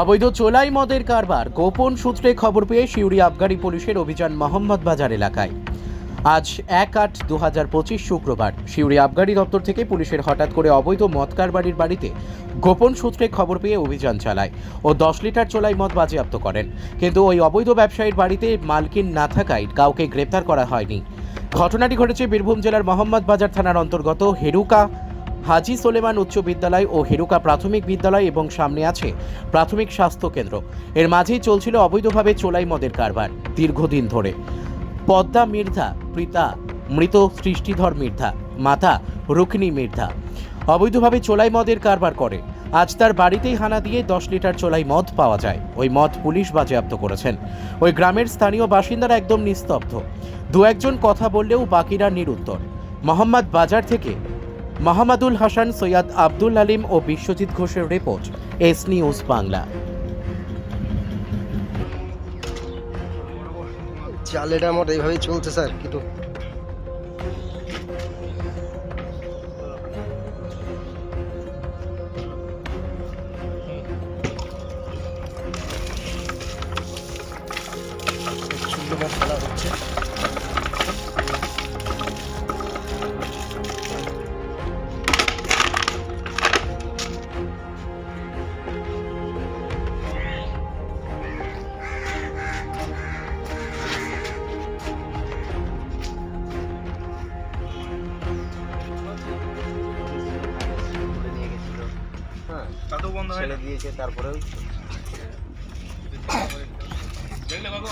অবৈধ চোলাই মদের কারবার। গোপন সূত্রে খবর পেয়ে শিউরি আবগারি পুলিশের অভিযান মোহাম্মদ বাজার এলাকায়। আজ এক আট দু হাজার পঁচিশ শুক্রবার শিউরি আবগারি দপ্তর থেকে পুলিশের হঠাৎ করে অবৈধ মদ কারবারির বাড়িতে গোপন সূত্রে খবর পেয়ে অভিযান চালায় ও দশ লিটার চোলাই মদ বাজেয়াপ্ত করেন। কিন্তু ওই অবৈধ ব্যবসায়ীর বাড়িতে মালকিন না থাকায় কাউকে গ্রেপ্তার করা হয়নি। ঘটনাটি ঘটেছে বীরভূম জেলার মোহাম্মদ বাজার থানার অন্তর্গত হেরুকা হাজি সোলেমান উচ্চ বিদ্যালয় ও হেরুকা প্রাথমিক বিদ্যালয় এবং সামনে আছে প্রাথমিক স্বাস্থ্য কেন্দ্র। এর মাঝেই চলছিল অবৈধভাবে চোলাই মদের কারবার, দীর্ঘদিন ধরে। পদ্মা মির্ধা প্রীতা মৃত সৃষ্টিধর মির্ধা, মাতা রুকনি মির্ধা। অবৈধভাবে চোলাই মদের কারবার করে। আজ তার বাড়িতেই হানা দিয়ে দশ লিটার চোলাই মদ পাওয়া যায়। ওই মদ পুলিশ বাজেয়াপ্ত করেছেন। ওই গ্রামের স্থানীয় বাসিন্দারা একদম নিস্তব্ধ। দু একজন কথা বললেও বাকিরা নিরুত্তর। মোহাম্মদ বাজার থেকে মাহমাদুল হাসান, সৈয়দ আব্দুল আলিম ও বিশ্বজিৎ ঘোষের রিপোর্ট, এস নিউজ বাংলা। চালেটা আমার এইভাবেই চলছে স্যার, কিন্তু হ্যাঁ। তাতেও বন্ধ হয় দিয়েছে তারপরে দেখলে বাবু?